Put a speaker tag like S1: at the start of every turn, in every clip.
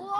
S1: Oi,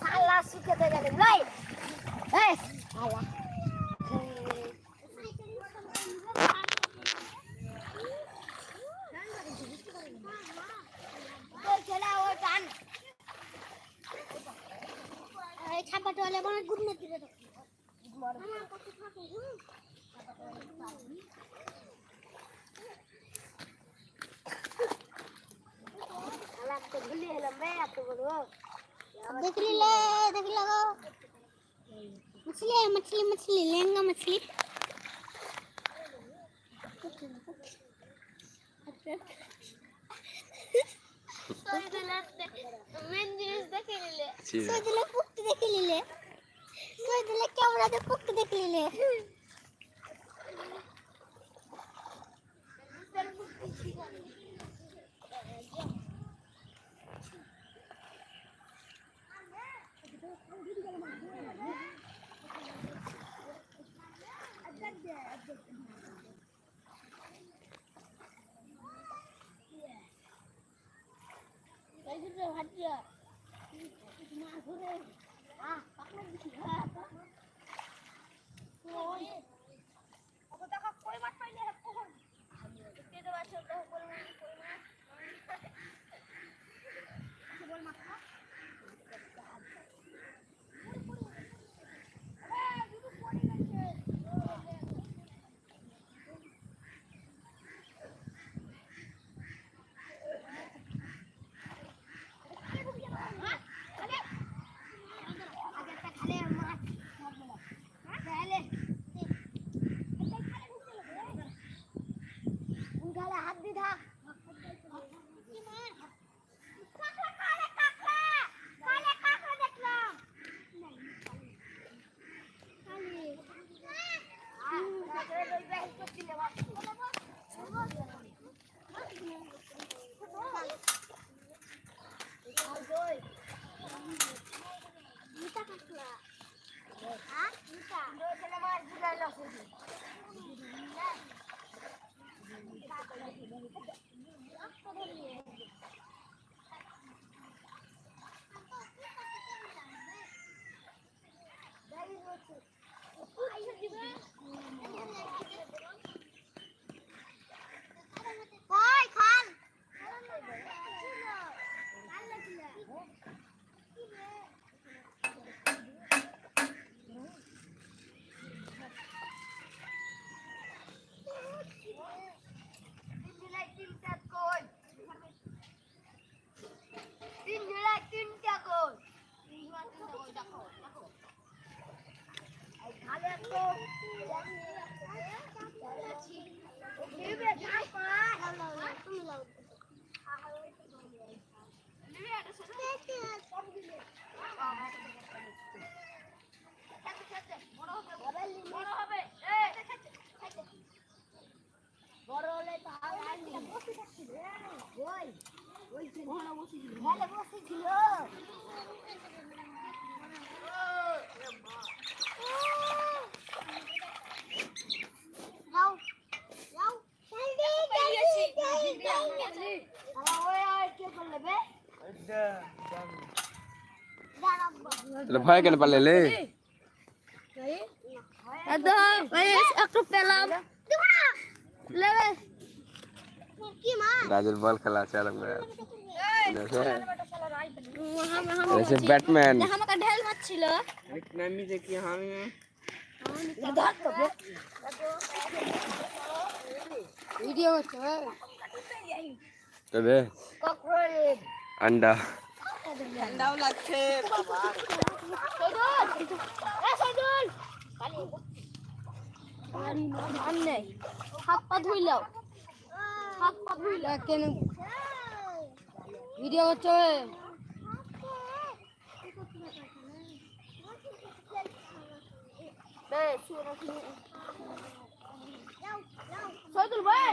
S1: Salah suka dengan
S2: baik. ছাপাটা হলে মনে good মত দিলে দেখলি দেখলি मछली है मछली मछली लेंगा मछली
S1: Mendinizde kelili.
S2: Soydula
S1: puktu da
S2: kelili. Soydula kamerada puktu da
S1: kelili. Ayo oh, iya juga.
S2: দাঁড়াবো
S3: তাহলে ভয় কেন পারলে লে
S1: একদম ওই একটু পেলাম লেবে
S2: কি মা
S3: রাজের বল খেলা আছে আরাম করে দেখে
S1: হাম হাম
S3: এসে ব্যাটম্যান
S1: আমাকে ঢেল মারছিল
S3: নামি দেখি আমি
S1: ধর তো বে ঠান্ডাও লাগছে বাবা হাত পা ধুইলাও হাত কেন ভিডিও ভাই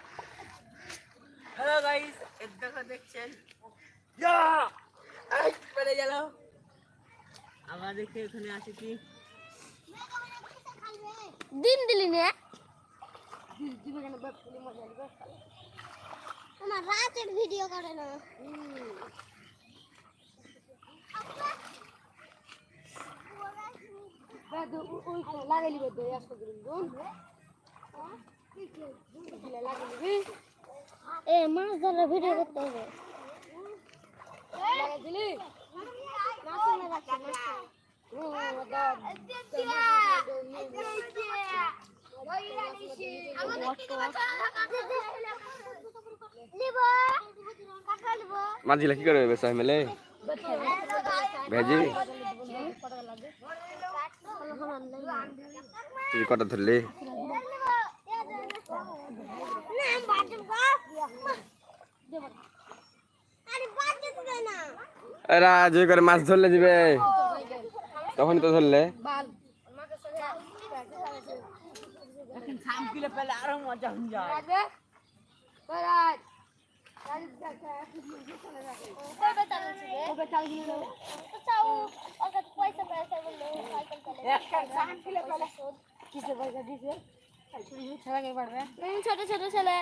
S4: হ্যালো গাইস দেখো দেখছেন ইয়া এই গেল এখানে আছে কি
S1: দিন দিলি নে
S2: আমার রাতের ভিডিও করে না
S1: লাগাইলি বেদ দিন দুন লাগাইলি
S2: এ মাছ ধরার ভিডিও করতে হবে।
S3: গিলা কি করে বেসা মেলে? ভেজি? তুই কটা ধরলি? করে মাছ ধরলে দিবে। তখনই তো ধরলে।
S2: পয়সা পয়সা
S1: ছোট ছোট ছেলে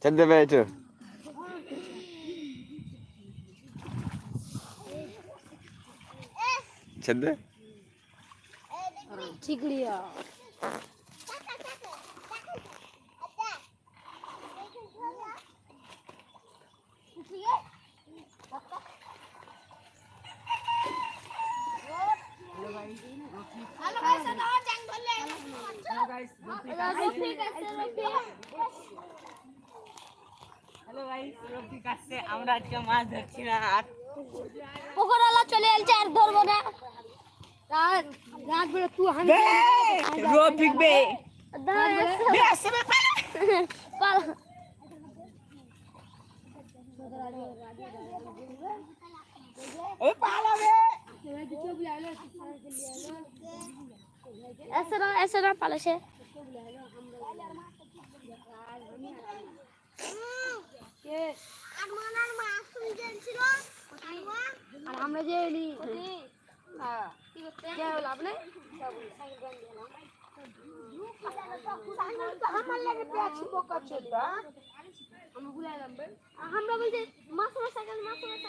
S4: কিলে পেলে আরও মজা হবে
S3: ছেদ দেবে একটু ছেদ দে
S1: চিকড়িয়া
S4: hello guys hello guys Rafiq আসছে আমরা আজকে মাছ ধরছি না আর
S1: পোকরালা চলে এলছে আর ধরবো না রাত রাত বেলা তুই হান
S4: রফিক বে বে আসছে বে
S1: পাল
S4: ও পালাবে
S1: ऐसे ना ऐसे ना पाले से
S2: আর
S1: আর আমরা যে এলি লাভ নেই
S4: আমরা
S5: বলছি মাসে
S6: মাসে
S1: মাসে মাসে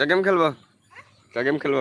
S1: চা গেম খেলব? চা গেম খেলব?